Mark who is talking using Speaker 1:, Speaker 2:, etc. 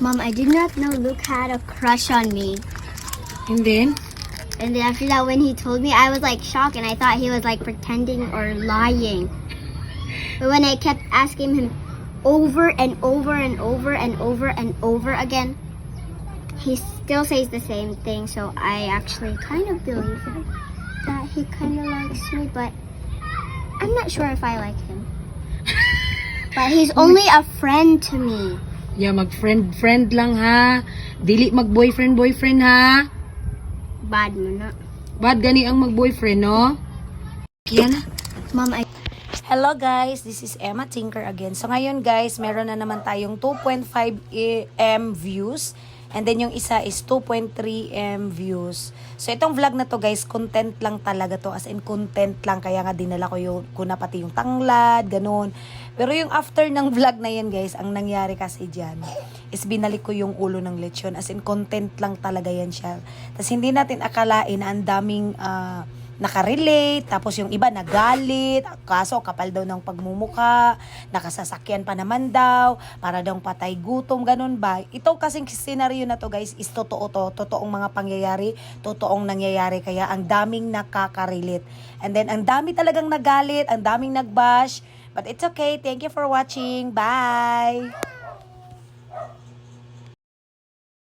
Speaker 1: Mom, I did not know Luke had a crush on me.
Speaker 2: And then,
Speaker 1: And then after that, when he told me, I was like shocked and I thought he was like pretending or lying. But when I kept asking him over and over and over and over and over again, he still says the same thing. So I actually kind of believe him that he kind of likes me, but I'm not sure if I like him. But he's only a friend to me.
Speaker 2: Yeah, mag-friend-friend lang ha. Dili mag-boyfriend-boyfriend ha.
Speaker 1: Bad mo na.
Speaker 2: Bad gani ang mag-boyfriend, no? Kaya na.
Speaker 1: Mom, I
Speaker 2: Hello guys, this is Emma Tinker again. So ngayon guys, meron na naman tayong 2.5 M views. And then yung isa is 2.3 M views. So itong vlog na to guys, content lang talaga to. As in content lang. Kaya nga dinala ko yung, ko na pati yung tanglad, ganun. Pero yung after ng vlog na yan guys, ang nangyari kasi dyan is binalik ko yung ulo ng lechon. As in content lang talaga yan siya. Tapos hindi natin akalain na ang daming ah, nakarelate, tapos yung iba nagalit, kaso kapal daw ng pagmumuka, nakasasakyan pa naman daw, para daw patay gutom, ganun ba? Ito kasing scenario na to guys, is totoo to, totoong mga pangyayari, totoong nangyayari, kaya ang daming nakaka-relate. And then, ang dami talagang nagalit, ang daming nagbash, but it's okay, thank you for watching, bye!